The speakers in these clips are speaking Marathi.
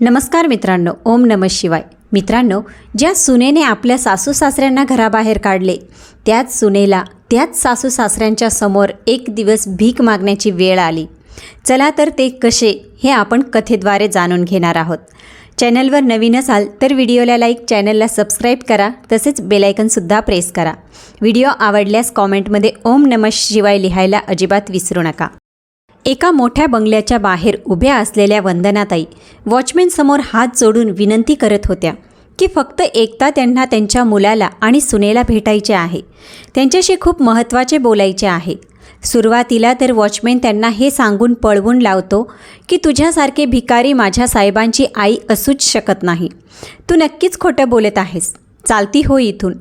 नमस्कार मित्रांनो ओम नम शिवाय. मित्रांनो ज्या सुनेने आपल्या सासू सासऱ्यांना घराबाहेर काढले त्याच सुनेला त्याच सासू सासऱ्यांच्या समोर एक दिवस भीक मागण्याची वेळ आली. चला तर ते कसे हे आपण कथेद्वारे जाणून घेणार आहोत. चॅनलवर नवीन असाल तर व्हिडिओला लाईक चॅनलला सबस्क्राईब करा तसेच बेलायकनसुद्धा प्रेस करा. व्हिडिओ आवडल्यास कॉमेंटमध्ये ओम नम शिवाय लिहायला अजिबात विसरू नका. एका मोठ्या बंगल्याच्या बाहेर उभ्या असलेल्या वंदनाताई वॉचमॅनसमोर हात जोडून विनंती करत होत्या की फक्त एकदा त्यांना त्यांच्या मुलाला आणि सुनेला भेटायचे आहे. त्यांच्याशी खूप महत्त्वाचे बोलायचे आहे. सुरुवातीला तर वॉचमॅन त्यांना हे सांगून पळवून लावतो की तुझ्यासारखे भिकारी माझ्या साहेबांची आई असूच शकत नाही. तू नक्कीच खोटं बोलत आहेस. चालती हो इथून.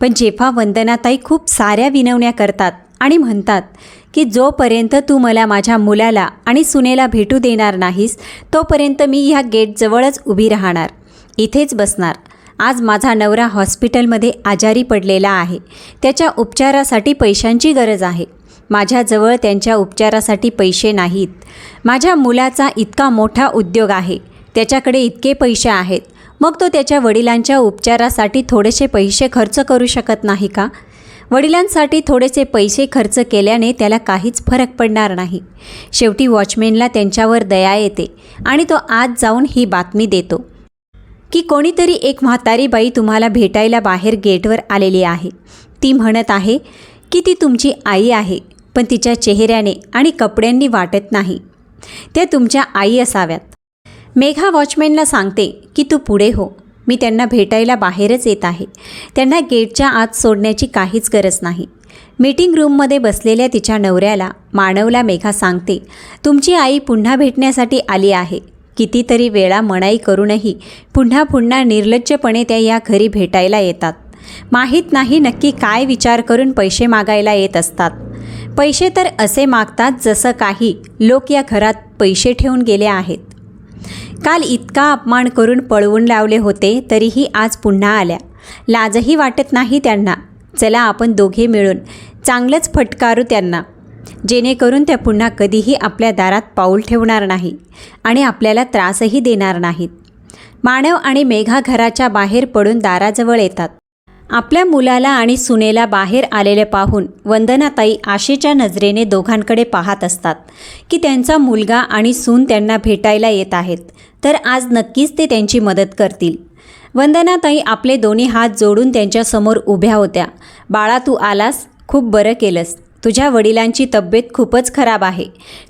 पण जेव्हा वंदनाताई खूप साऱ्या विनवण्या करतात आणि म्हणतात की जोपर्यंत तू मला माझ्या मुलाला आणि सुनेला भेटू देणार नाहीस तोपर्यंत मी ह्या गेटजवळच उभी राहणार इथेच बसणार. आज माझा नवरा हॉस्पिटलमध्ये आजारी पडलेला आहे. त्याच्या उपचारासाठी पैशांची गरज आहे. माझ्याजवळ त्यांच्या उपचारासाठी पैसे नाहीत. माझ्या मुलाचा इतका मोठा उद्योग आहे. त्याच्याकडे इतके पैसे आहेत. मग तो त्याच्या वडिलांच्या उपचारासाठी थोडेसे पैसे खर्च करू शकत नाही का? वडिलांसाठी थोडेसे पैसे खर्च केल्याने त्याला काहीच फरक पडणार नाही. शेवटी वॉचमॅनला त्यांच्यावर दया येते आणि तो आत जाऊन ही बातमी देतो. की कोणीतरी एक म्हातारी बाई तुम्हाला भेटायला बाहेर गेटवर आलेली आहे. ती म्हणत आहे की ती तुमची आई आहे पण तिच्या चेहऱ्याने आणि कपड्यांनी वाटत नाही. त्या तुमच्या आई असाव्यात. मेघा वॉचमॅनला सांगते की तू पुढे हो. मी त्यांना भेटायला बाहेरच येत आहे. त्यांना गेटच्या आत सोडण्याची काहीच गरज नाही. मीटिंग रूममध्ये बसलेल्या तिच्या नवऱ्याला मानवला मेघा सांगते तुमची आई पुन्हा भेटण्यासाठी आली आहे. कितीतरी वेळा मनाई करूनही पुन्हा पुन्हा निर्लज्जपणे त्या या घरी भेटायला येतात. माहीत नाही नक्की काय विचार करून पैसे मागायला येत असतात. पैसे तर असे मागतात जसं काही लोक या घरात पैसे ठेवून गेले आहेत. काल इतका अपमान करून पळवून लावले होते तरीही आज पुन्हा आल्या. लाजही वाटत नाही त्यांना. चला आपण दोघे मिळून चांगलंच फटकारू त्यांना. जेणेकरून त्या पुन्हा कधीही आपल्या दारात पाऊल ठेवणार नाही आणि आपल्याला त्रासही देणार नाहीत. मानव आणि मेघा घराच्या बाहेर पडून दाराजवळ येतात. आपल्या मुलाला आणि सुनेला बाहेर आलेले पाहून वंदनाताई आशेच्या नजरेने दोघांकडे पाहत असतात की त्यांचा मुलगा आणि सून त्यांना भेटायला येत आहेत. तर आज नक्कीच ते त्यांची मदत करतील. वंदनाताई आपले दोन्ही हात जोडून त्यांच्यासमोर उभ्या होत्या. बाळा तू आलास? खूप बरं केलंस. तुझ्या वडिलांची तब्येत खूपच खराब आहे.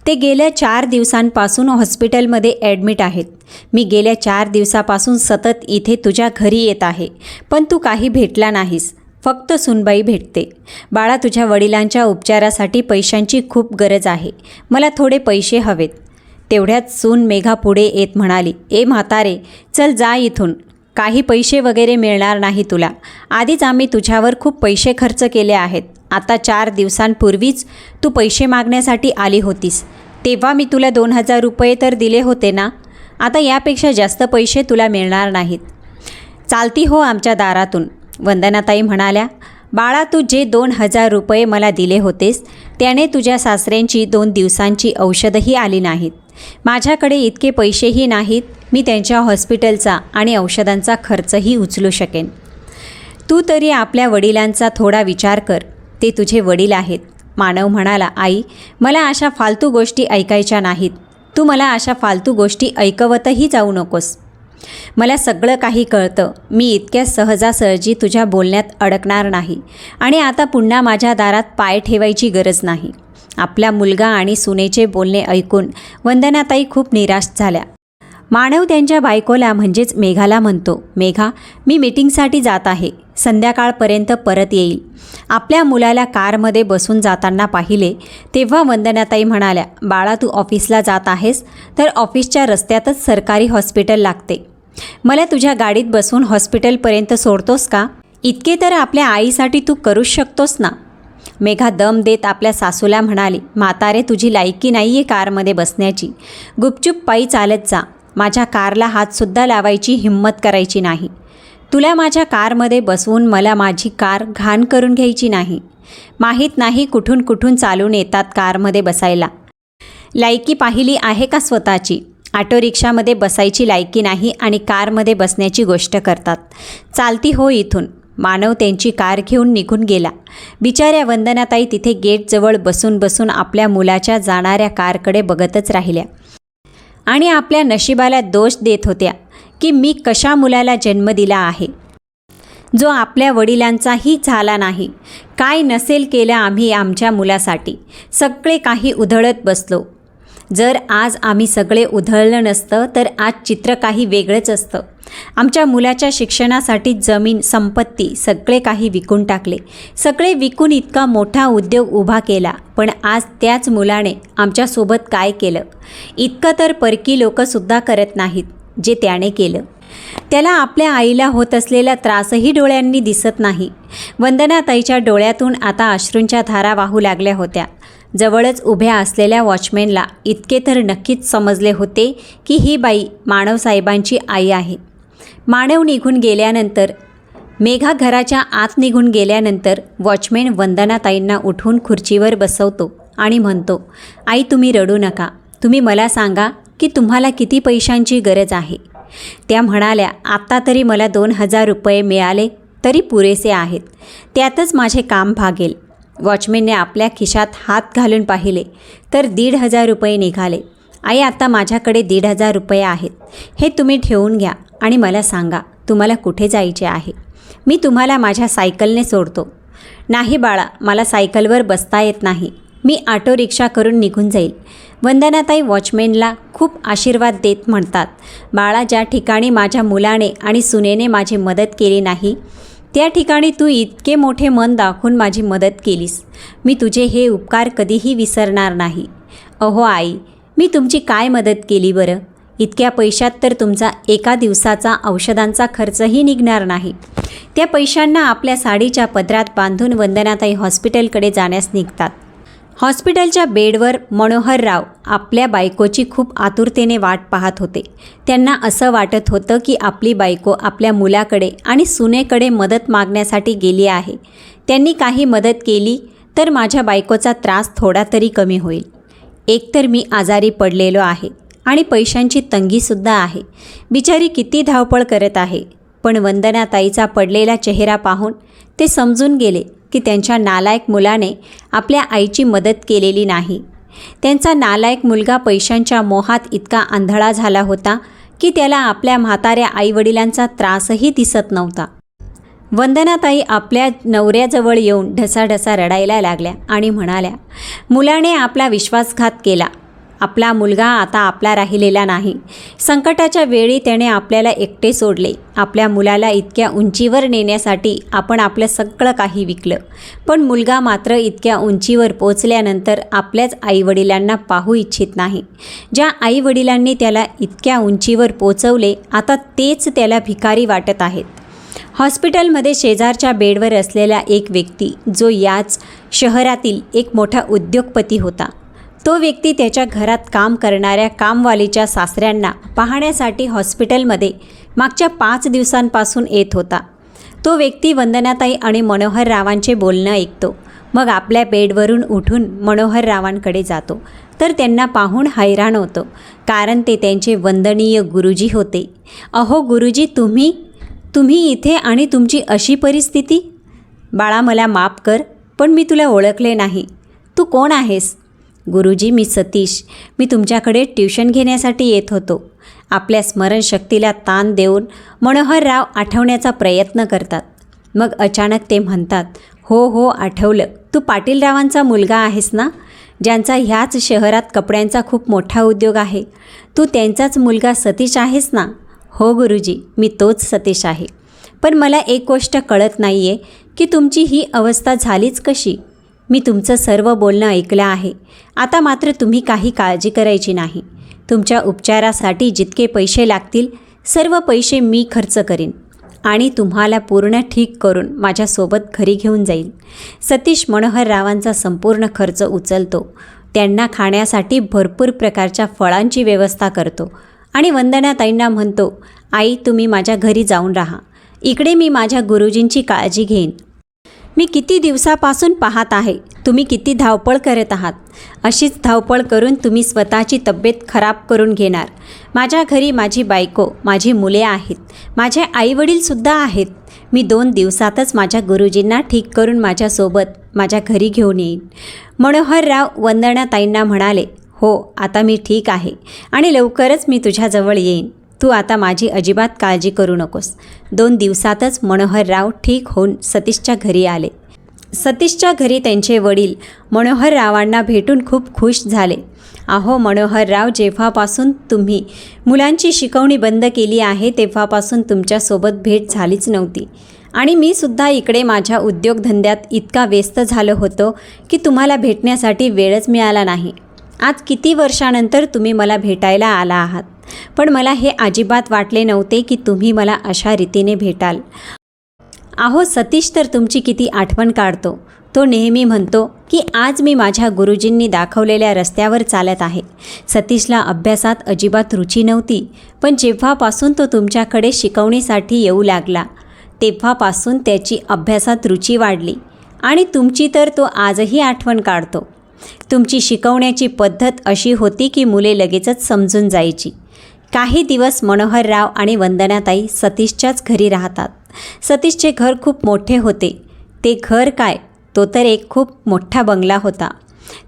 ते गेल्या चार दिवसांपासून हॉस्पिटलमध्ये ॲडमिट आहेत. मी गेल्या चार दिवसापासून सतत इथे तुझ्या घरी येत आहे. पण तू काही भेटला नाहीस. फक्त सुनबाई भेटते. बाळा तुझ्या वडिलांच्या उपचारासाठी पैशांची खूप गरज आहे. मला थोडे पैसे हवेत. तेवढ्यात सून मेघा पुढे येत म्हणाली ए म्हातारे चल जा इथून. काही पैसे वगैरे मिळणार नाही तुला. आधीच आम्ही तुझ्यावर खूप पैसे खर्च केले आहेत. आता चार दिवसांपूर्वीच तू पैसे मागण्यासाठी आली होतीस. तेव्हा मी तुला दोन हजार रुपये तर दिले होते ना? आता यापेक्षा जास्त पैसे तुला मिळणार नाहीत. चालती हो आमच्या दारातून. वंदनाताई म्हणाल्या बाळा तू जे दोन हजार रुपये मला दिले होतेस त्याने तुझ्या सासऱ्यांची दोन दिवसांची औषधंही आली नाहीत. माझ्याकडे इतके पैसेही नाहीत मी त्यांच्या हॉस्पिटलचा आणि औषधांचा खर्चही उचलू शकेन. तू तरी आपल्या वडिलांचा थोडा विचार कर. ते तुझे वडील आहेत. मानव म्हणाला आई मला अशा फालतू गोष्टी ऐकायच्या नाहीत. तू मला अशा फालतू गोष्टी ऐकवतही जाऊ नकोस. मला सगळं काही कळतं. मी इतक्या सहजासहजी तुझ्या बोलण्यात अडकणार नाही आणि आता पुन्हा माझ्या दारात पाय ठेवायची गरज नाही. आपला मुलगा आणि सुनेचे बोलणे ऐकून वंदनाताई खूप निराश झाल्या. मानव त्यांच्या बायकोला म्हणजेच मेघाला म्हणतो मेघा मी मीटिंगसाठी जात आहे. संध्याकाळपर्यंत परत येईल. आपल्या मुलाला कारमध्ये बसून जाताना पाहिले तेव्हा वंदनाताई म्हणाल्या बाळा तू ऑफिसला जात आहेस तर ऑफिसच्या रस्त्यातच सरकारी हॉस्पिटल लागते. मला तुझ्या गाडीत बसून हॉस्पिटलपर्यंत सोडतोस का? इतके तर आपल्या आईसाठी तू करूच शकतोस ना? मेघा दम देत आपल्या सासूला म्हणाली म्हातारे तुझी लायकी नाही आहे कारमध्ये बसण्याची. गुपचूप पायी चालत जा. माझ्या कारला हातसुद्धा लावायची हिंमत करायची नाही. तुला माझ्या कारमध्ये बसवून मला माझी कार घाण करून घ्यायची नाही. माहीत नाही कुठून कुठून चालून येतात कारमध्ये बसायला. लायकी पाहिली आहे का स्वतःची? ऑटो रिक्षामध्ये बसायची लायकी नाही आणि कारमध्ये बसण्याची गोष्ट करतात. चालती हो इथून. मानव त्यांची कार घेऊन निघून गेला. बिचाऱ्या वंदनाताई तिथे गेटजवळ बसून बसून आपल्या मुलाच्या जाणाऱ्या कारकडे बघतच राहिल्या. आणि आपल्या नशिबाला दोष देत होत्या की मी कशा मुलाला जन्म दिला आहे. जो आपल्या वडिलांचाही झाला नाही. काय नसेल केलं आम्ही आमच्या मुलासाठी. सगळे काही उधळत बसलो. जर आज आम्ही सगळे उधळलं नसतं तर आज चित्र काही वेगळंच असतं. आमच्या मुलाच्या शिक्षणासाठी जमीन संपत्ती सगळे काही विकून टाकले. सगळे विकून इतका मोठा उद्योग उभा केला पण आज त्याच मुलाने आमच्यासोबत काय केलं? इतकं तर परकी लोकंसुद्धा करत नाहीत जे त्याने केलं. त्याला आपल्या आईला होत असलेला त्रासही डोळ्यांनी दिसत नाही. वंदनाताईच्या डोळ्यातून आता अश्रूंच्या धारा वाहू लागल्या होत्या. जवळच उभ्या असलेल्या वॉचमॅनला इतके तर नक्कीच समजले होते की ही बाई मानवसाहेबांची आई आहे. मानव निघून गेल्यानंतर मेघा घराच्या आत निघून गेल्यानंतर वॉचमॅन वंदनाताईंना उठून खुर्चीवर बसवतो आणि म्हणतो आई तुम्ही रडू नका. तुम्ही मला सांगा की तुम्हाला किती पैशांची गरज आहे. त्या म्हणाल्या आत्ता तरी मला दोन हजार रुपये मिळाले तरी पुरेसे आहेत. त्यातच माझे काम भागेल. वॉचमेनने आपल्या खिशात हात घालून पाहिले तर दीड हजार रुपये निघाले. आई आता माझ्याकडे दीड हजार रुपये आहेत. हे तुम्ही ठेवून घ्या आणि मला सांगा तुम्हाला कुठे जायचे आहे? मी तुम्हाला माझ्या सायकलने सोडतो. नाही बाळा मला सायकलवर बसता येत नाही. मी ऑटो रिक्षा करून निघून जाईल. वंदनाताई वॉचमेनला खूप आशीर्वाद देत म्हणतात. बाळा ज्या ठिकाणी माझ्या मुलाने आणि सुनेने माझी मदत केली नाही त्या ठिकाणी तू इतके मोठे मन दाखवून माझी मदत केलीस. मी तुझे हे उपकार कधीही विसरणार नाही. अहो आई मी तुमची काय मदत केली बरं? इतक्या पैशात तर तुमचा एका दिवसाचा औषधांचा खर्चही निघणार नाही. त्या पैशांना आपल्या साडीच्या पदरात बांधून वंदनाताई हॉस्पिटलकडे जाण्यास निघतात. हॉस्पिटलच्या बेडवर मनोहरराव आपल्या बायकोची खूप आतुरतेने वाट पाहत होते. त्यांना असं वाटत होतं की आपली बायको आपल्या मुलाकडे आणि सुनेकडे मदत मागण्यासाठी गेली आहे. त्यांनी काही मदत केली तर माझ्या बायकोचा त्रास थोडा तरी कमी होईल. एकतर मी आजारी पडलेलो आहे आणि पैशांची तंगीसुद्धा आहे. बिचारी किती धावपळ करत आहे. पण वंदनाताईचा पडलेला चेहरा पाहून ते समजून गेले की त्यांच्या नालायक मुलाने आपल्या आईची मदत केलेली नाही. त्यांचा नालायक मुलगा पैशांच्या मोहात इतका आंधळा झाला होता की त्याला आपल्या म्हाताऱ्या आईवडिलांचा त्रासही दिसत नव्हता. वंदनाताई आपल्या नवऱ्याजवळ येऊन ढसाढसा रडायला लागल्या आणि म्हणाल्या मुलाने आपला विश्वासघात केला. आपला मुलगा आता आपला राहिलेला नाही. संकटाच्या वेळी त्याने आपल्याला एकटे सोडले. आपल्या मुलाला इतक्या उंचीवर नेण्यासाठी आपण आपलं सगळं काही विकलं. पण मुलगा मात्र इतक्या उंचीवर पोचल्यानंतर आपल्याच आईवडिलांना पाहू इच्छित नाही. ज्या आईवडिलांनी त्याला इतक्या उंचीवर पोचवले आता तेच त्याला भिकारी वाटत आहेत. हॉस्पिटलमध्ये शेजारच्या बेडवर असलेला एक व्यक्ती जो याच शहरातील एक मोठा उद्योगपती होता. तो व्यक्ती त्याच्या घरात काम करणाऱ्या कामवालीच्या सासऱ्यांना पाहण्यासाठी हॉस्पिटलमध्ये मागच्या पाच दिवसांपासून येत होता. तो व्यक्ती वंदनाताई आणि मनोहर रावांचे बोलणं ऐकतो. मग आपल्या बेडवरून उठून मनोहर रावांकडे जातो. तर त्यांना पाहून हैराण होतो. कारण ते त्यांचे वंदनीय गुरुजी होते. अहो गुरुजी तुम्ही? तुम्ही इथे आणि तुमची अशी परिस्थिती? बाळा मला माफ कर पण मी तुला ओळखले नाही. तू कोण आहेस? गुरुजी मी सतीश. मी तुमच्याकडे ट्युशन घेण्यासाठी येत होतो. आपल्या स्मरणशक्तीला ताण देऊन मनोहरराव आठवण्याचा प्रयत्न करतात. मग अचानक ते म्हणतात हो हो आठवलं. तू पाटीलरावांचा मुलगा आहेस ना? ज्यांचा ह्याच शहरात कपड्यांचा खूप मोठा उद्योग आहे. तू त्यांचाच मुलगा सतीश आहेस ना? हो गुरुजी मी तोच सतीश आहे. पण मला एक गोष्ट कळत नाही आहे की तुमची ही अवस्था झालीच कशी? मी तुमचं सर्व बोलणं ऐकलं आहे. आता मात्र तुम्ही काही काळजी करायची नाही. तुमच्या उपचारासाठी जितके पैसे लागतील सर्व पैसे मी खर्च करीन आणि तुम्हाला पूर्ण ठीक करून माझ्यासोबत घरी घेऊन जाईल. सतीश मनोहर रावांचा संपूर्ण खर्च उचलतो. त्यांना खाण्यासाठी भरपूर प्रकारच्या फळांची व्यवस्था करतो आणि वंदनाताईंना म्हणतो आई तुम्ही माझ्या घरी जाऊन राहा. इकडे मी माझ्या गुरुजींची काळजी घेईन. मी किती दिवसापासून पाहत आहे. तुम्ही किती धावपळ करत आहात. अशीच धावपळ करून तुम्ही स्वतःची तब्येत खराब करून घेणार. माझ्या घरी माझी बायको माझी मुले आहेत. माझे आईवडीलसुद्धा आहेत. मी दोन दिवसातच माझ्या गुरुजींना ठीक करून माझ्यासोबत माझ्या घरी घेऊन येईन. मनोहरराव वंदनाताईंना म्हणाले हो आता मी ठीक आहे आणि लवकरच मी तुझ्याजवळ येईन. तू आता माझी अजिबात काळजी करू नकोस. दोन दिवसातच मनोहरराव ठीक होऊन सतीशच्या घरी आले. सतीशच्या घरी त्यांचे वडील मनोहररावांना भेटून खूप खुश झाले. अहो मनोहरराव जेव्हापासून तुम्ही मुलांची शिकवणी बंद केली आहे तेव्हापासून तुमच्यासोबत भेट झालीच नव्हती. आणि मी सुद्धा इकडे माझ्या उद्योगधंद्यात इतका व्यस्त झालो होतो की तुम्हाला भेटण्यासाठी वेळच मिळाला नाही. आज किती वर्षानंतर तुम्ही मला भेटायला आला आहात? पण मला हे अजिबात वाटले नव्हते की तुम्ही मला अशा रीतीने भेटाल. आहो सतीश तर तुमची किती आठवण काढतो. तो नेहमी म्हणतो की आज मी माझ्या गुरुजींनी दाखवलेल्या रस्त्यावर चालत आहे. सतीशला अभ्यासात अजिबात रुची नव्हती पण जेव्हापासून तो तुमच्याकडे शिकवणीसाठी येऊ लागला तेव्हापासून त्याची अभ्यासात रुची वाढली आणि तुमची तर तो आजही आठवण काढतो. तुमची शिकवण्याची पद्धत अशी होती की मुले लगेचच समजून जायची. काही दिवस मनोहरराव आणि वंदनाताई सतीशच्याच घरी राहतात. सतीशचे घर खूप मोठे होते. ते घर काय? तो तर एक खूप मोठा बंगला होता.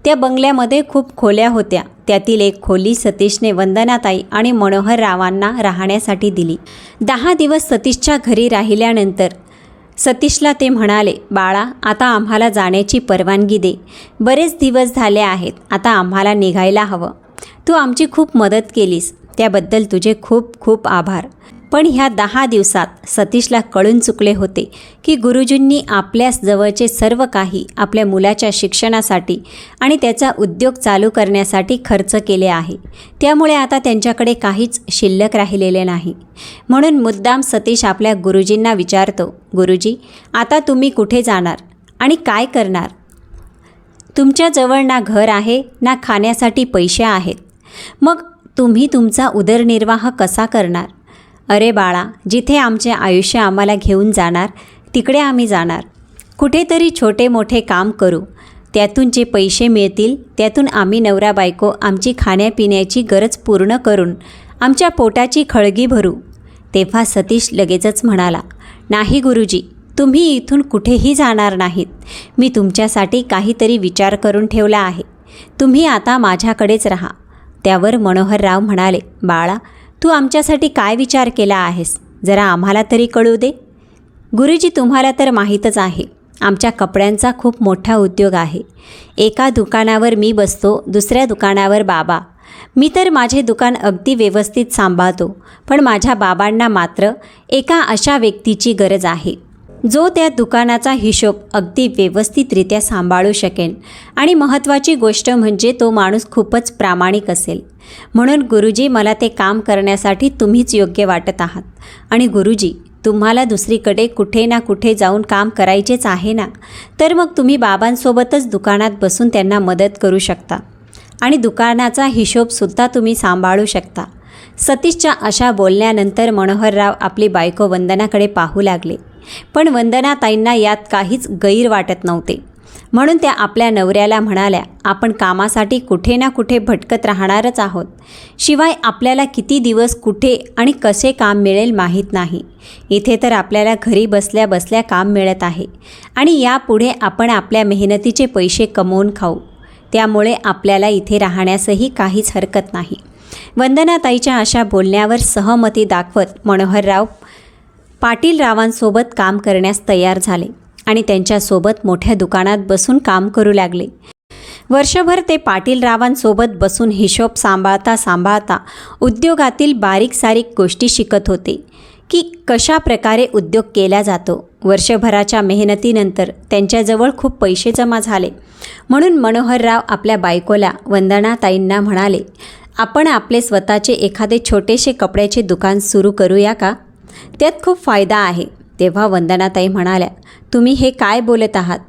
त्या बंगल्यामध्ये खूप खोल्या होत्या. त्यातील एक खोली सतीशने वंदनाताई आणि मनोहररावांना राहण्यासाठी दिली. दहा दिवस सतीशच्या घरी राहिल्यानंतर सतीशला ते म्हणाले बाळा आता आम्हाला जाण्याची परवानगी दे. बरेच दिवस झाले आहेत. आता आम्हाला निघायला हवं. तू आमची खूप मदत केलीस. त्याबद्दल तुझे खूप खूप आभार. पण ह्या दहा दिवसात सतीशला कळून चुकले होते की गुरुजींनी आपल्याच जवळचे सर्व काही आपल्या मुलाच्या शिक्षणासाठी आणि त्याचा उद्योग चालू करण्यासाठी खर्च केले आहे. त्यामुळे आता त्यांच्याकडे काहीच शिल्लक राहिलेले नाही. म्हणून मुद्दाम सतीश आपल्या गुरुजींना विचारतो गुरुजी आता तुम्ही कुठे जाणार आणि काय करणार? तुमच्याजवळ ना घर आहे ना खाण्यासाठी पैसे आहेत. मग तुम्ही तुमचा उदरनिर्वाह कसा करणार? अरे बाळा जिथे आमचे आयुष्य आम्हाला घेऊन जाणार तिकडे आम्ही जाणार. कुठेतरी छोटे मोठे काम करू. त्यातून जे पैसे मिळतील त्यातून आम्ही नवरा बायको आमची खाण्यापिण्याची गरज पूर्ण करून आमच्या पोटाची खळगी भरू. तेव्हा सतीश लगेचच म्हणाला नाही गुरुजी तुम्ही इथून कुठेही जाणार नाहीत. मी तुमच्यासाठी काहीतरी विचार करून ठेवला आहे. तुम्ही आता माझ्याकडेच राहा. त्यावर मनोहरराव म्हणाले बाळा तू आमच्यासाठी काय विचार केला आहेस? जरा आम्हाला तरी कळू दे. गुरुजी तुम्हाला तर माहीतच आहे आमच्या कपड्यांचा खूप मोठा उद्योग आहे. एका दुकानावर मी बसतो दुसऱ्या दुकानावर बाबा. मी तर माझे दुकान अगदी व्यवस्थित सांभाळतो पण माझ्या बाबांना मात्र एका अशा व्यक्तीची गरज आहे. जो त्या दुकानाचा हिशोब अगदी व्यवस्थितरित्या सांभाळू शकेल आणि महत्त्वाची गोष्ट म्हणजे तो माणूस खूपच प्रामाणिक असेल. म्हणून गुरुजी मला ते काम करण्यासाठी तुम्हीच योग्य वाटत आहात. आणि गुरुजी तुम्हाला दुसरीकडे कुठे ना कुठे जाऊन काम करायचेच आहे ना? तर मग तुम्ही बाबांसोबतच दुकानात बसून त्यांना मदत करू शकता. आणि दुकानाचा हिशोबसुद्धा तुम्ही सांभाळू शकता. सतीशच्या अशा बोलण्यानंतर मनोहरराव आपली बायको वंदनाकडे पाहू लागले. पण वंदनाताईंना यात काहीच गैर वाटत नव्हते. म्हणून त्या आपल्या नवऱ्याला म्हणाल्या आपण कामासाठी कुठे ना कुठे भटकत राहणारच आहोत. शिवाय आपल्याला किती दिवस कुठे आणि कसे काम मिळेल माहीत नाही. इथे तर आपल्याला घरी बसल्या बसल्या काम मिळत आहे. आणि यापुढे आपण आपल्या मेहनतीचे पैसे कमवून खाऊ. त्यामुळे आपल्याला इथे राहण्यासही काहीच हरकत नाही. वंदनाताईच्या अशा बोलण्यावर सहमती दाखवत मनोहरराव पाटीलरावांसोबत काम करण्यास तयार झाले आणि त्यांच्यासोबत मोठ्या दुकानात बसून काम करू लागले. वर्षभर ते पाटीलरावांसोबत बसून हिशोब सांभाळता सांभाळता उद्योगातील बारीक सारीक गोष्टी शिकत होते की कशा प्रकारे उद्योग केला जातो. वर्षभराच्या मेहनतीनंतर त्यांच्याजवळ खूप पैसे जमा झाले. म्हणून मनोहरराव आपल्या बायकोला वंदनाताईंना म्हणाले आपण आपले स्वतःचे एखादे छोटेसे कपड्याचे दुकान सुरू करूया का? त्यात खूप फायदा आहे. तेव्हा वंदनाताई म्हणाल्या तुम्ही हे काय बोलत आहात?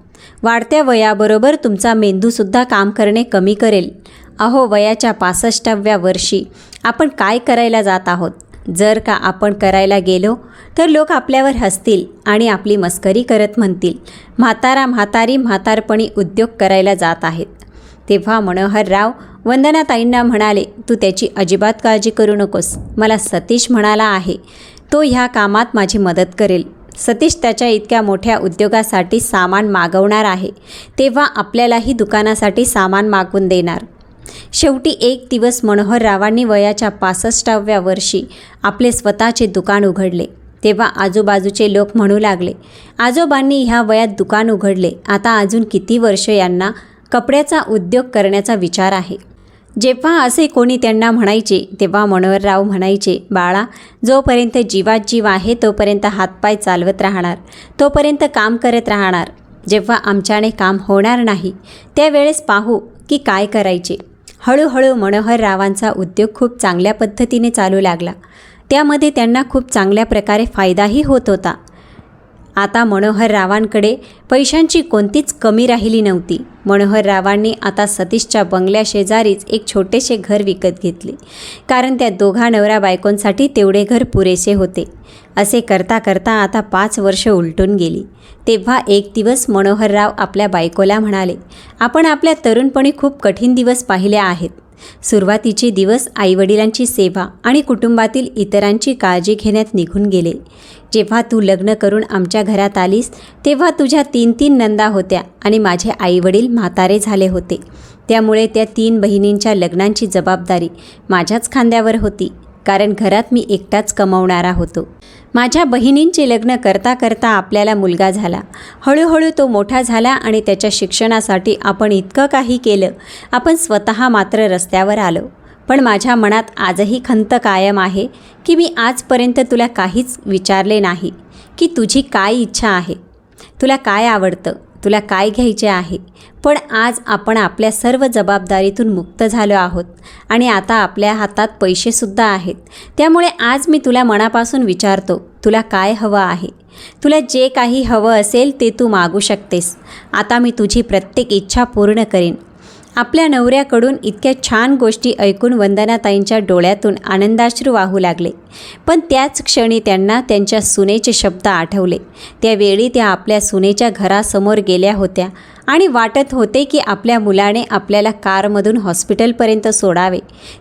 वाढत्या वयाबरोबर तुमचा मेंदूसुद्धा काम करणे कमी करेल. अहो वयाच्या पासष्टाव्या वर्षी आपण काय करायला जात आहोत? जर का आपण करायला गेलो तर लोक आपल्यावर हसतील आणि आपली मस्करी करत म्हणतील म्हातारा म्हातारी म्हातारपणी उद्योग करायला जात आहेत. तेव्हा मनोहरराव वंदनाताईंना म्हणाले तू त्याची अजिबात काळजी करू नकोस. मला सतीश म्हणाला आहे. तो ह्या कामात माझी मदत करेल. सतीश त्याच्या इतक्या मोठ्या उद्योगासाठी सामान मागवणार आहे. तेव्हा आपल्यालाही दुकानासाठी सामान मागवून देणार. शेवटी एक दिवस मनोहररावांनी वयाच्या पासष्टाव्या वर्षी आपले स्वतःचे दुकान उघडले. तेव्हा आजूबाजूचे लोक म्हणू लागले आजोबांनी ह्या वयात दुकान उघडले. आता अजून किती वर्ष यांना कपड्याचा उद्योग करण्याचा विचार आहे. जेव्हा असे कोणी त्यांना म्हणायचे तेव्हा मनोहरराव म्हणायचे बाळा जोपर्यंत जीवात जीव आहे तोपर्यंत हातपाय चालवत राहणार तोपर्यंत काम करत राहणार. जेव्हा आमच्याने काम होणार नाही त्यावेळेस पाहू की काय करायचे. हळूहळू मनोहररावांचा उद्योग खूप चांगल्या पद्धतीने चालू लागला. त्यामध्ये त्यांना खूप चांगल्या प्रकारे फायदाही होत होता. आता मनोहररावांकडे पैशांची कोणतीच कमी राहिली नव्हती. मनोहररावांनी आता सतीशच्या बंगल्याशेजारीच एक छोटेसे घर विकत घेतले. कारण त्या दोघा नवरा बायकोंसाठी तेवढे घर पुरेसे होते. असे करता करता आता पाच वर्ष उलटून गेली. तेव्हा एक दिवस मनोहरराव आपल्या बायकोला म्हणाले आपण आपल्या तरुणपणी खूप कठीण दिवस पाहिले आहेत. सुरुवातीचे दिवस आईवडिलांची सेवा आणि कुटुंबातील इतरांची काळजी घेण्यात निघून गेले. जेव्हा तू लग्न करून आमच्या घरात आलीस तेव्हा तुझ्या तीन तीन नंदा होत्या आणि माझे आईवडील म्हातारे झाले होते. त्यामुळे त्या तीन बहिणींच्या लग्नांची जबाबदारी माझ्याच खांद्यावर होती कारण घरात मी एकटाच कमावणारा होतो. माझ्या बहिणींचे लग्न करता करता आपल्याला मुलगा झाला. हळूहळू तो मोठा झाला आणि त्याच्या शिक्षणासाठी आपण इतकं काही केलं आपण स्वतः मात्र रस्त्यावर आलो. पण माझ्या मनात आजही खंत कायम आहे की मी आजपर्यंत तुला काहीच विचारले नाही की तुझी काय इच्छा आहे. तुला काय आवडतं तुला काय घ्यायचे आहे. पण आज आपण आपल्या सर्व जबाबदारीतून मुक्त झालो आहोत आणि आता आपल्या हातात पैसेसुद्धा आहेत. त्यामुळे आज मी तुला मनापासून विचारतो तुला काय हवं आहे? तुला जे काही हवं असेल ते तू मागू शकतेस. आता मी तुझी प्रत्येक इच्छा पूर्ण करेन. आपल्या नवऱ्याकडून इतक्या छान गोष्टी ऐकून वंदनाताईंच्या डोळ्यातून आनंदाश्रू वाहू लागले. पण त्याच क्षणी त्यांना त्यांच्या सुनेचे शब्द आठवले. त्यावेळी त्या आपल्या सुनेच्या घरासमोर गेल्या होत्या आणि वाटत होते की आपल्या मुलाने आपल्याला कारमधून हॉस्पिटलपर्यंत सोडावे.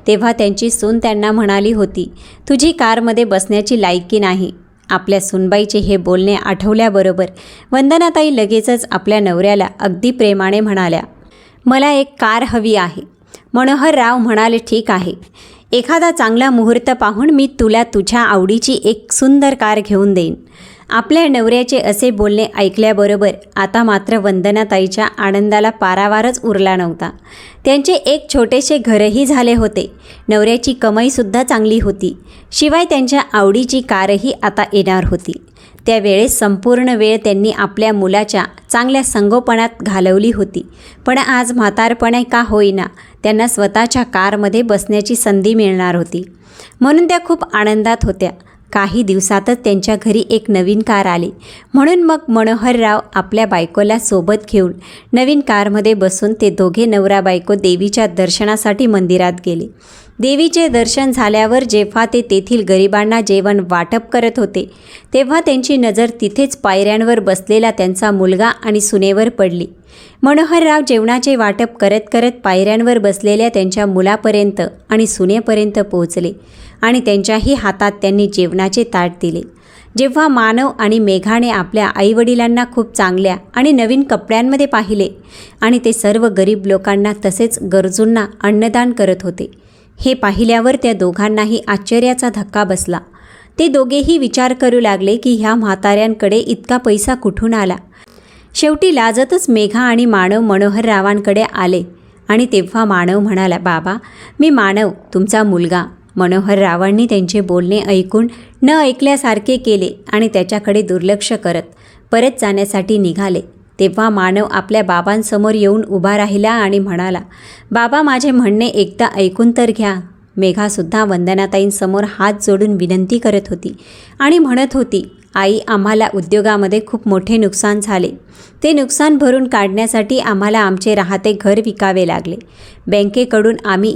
तेव्हा त्यांची सून त्यांना म्हणाली होती तुझी कारमध्ये बसण्याची लायकी नाही. आपल्या सुनबाईचे हे बोलणे आठवल्याबरोबर वंदनाताई लगेचच आपल्या नवऱ्याला अगदी प्रेमाने म्हणाल्या मला एक कार हवी आहे. मनोहरराव म्हणाले ठीक आहे. एखादा चांगला मुहूर्त पाहून मी तुला तुझ्या आवडीची एक सुंदर कार घेऊन देईन. आपल्या नवऱ्याचे असे बोलणे ऐकल्याबरोबर आता मात्र वंदनाताईच्या आनंदाला पारावारच उरला नव्हता. त्यांचे एक छोटेसे घरही झाले होते. नवऱ्याची कमाईसुद्धा चांगली होती. शिवाय त्यांच्या आवडीची कारही आता येणार होती. त्यावेळेस संपूर्ण वेळ त्यांनी आपल्या मुलाच्या चांगल्या संगोपनात घालवली होती. पण आज म्हातारपणे का होईना त्यांना स्वतःच्या कारमध्ये बसण्याची संधी मिळणार होती. म्हणून त्या खूप आनंदात होत्या. काही दिवसातच त्यांच्या घरी एक नवीन कार आली. म्हणून मग मनोहरराव आपल्या बायकोला सोबत घेऊन नवीन कारमध्ये बसून ते दोघे नवरा बायको देवीच्या दर्शनासाठी मंदिरात गेले. देवीचे दर्शन झाल्यावर जेव्हा ते तेथील गरिबांना जेवण वाटप करत होते तेव्हा त्यांची नजर तिथेच पायऱ्यांवर बसलेला त्यांचा मुलगा आणि सुनेवर पडली. मनोहरराव जेवणाचे वाटप करत करत पायऱ्यांवर बसलेल्या त्यांच्या मुलापर्यंत आणि सुनेपर्यंत पोहोचले आणि त्यांच्याही हातात त्यांनी जेवणाचे ताट दिले. जेव्हा मानव आणि मेघाने आपल्या आईवडिलांना खूप चांगल्या आणि नवीन कपड्यांमध्ये पाहिले आणि ते सर्व गरीब लोकांना तसेच गरजूंना अन्नदान करत होते हे पाहिल्यावर त्या दोघांनाही आश्चर्याचा धक्का बसला. ते दोघेही विचार करू लागले की ह्या म्हाताऱ्यांकडे इतका पैसा कुठून आला? शेवटी लाजतच मेघा आणि मानव मनोहररावांकडे आले आणि तेव्हा मानव म्हणाला बाबा मी मानव तुमचा मुलगा. मनोहररावांनी त्यांचे बोलणे ऐकून न ऐकल्यासारखे केले आणि त्याच्याकडे दुर्लक्ष करत परत जाण्यासाठी निघाले. तेव्हा मानव आपल्या बाबांसमोर येऊन उभा राहिला आणि म्हणाला बाबा माझे म्हणणे एकदा ऐकून तर घ्या. मेघासुद्धा वंदनाताईंसमोर हात जोडून विनंती करत होती आणि म्हणत होती आई आम्हाला उद्योगामध्ये खूप मोठे नुकसान झाले. ते नुकसान भरून काढण्यासाठी आम्हाला आमचे राहते घर विकावे लागले. बँकेकडून आम्ही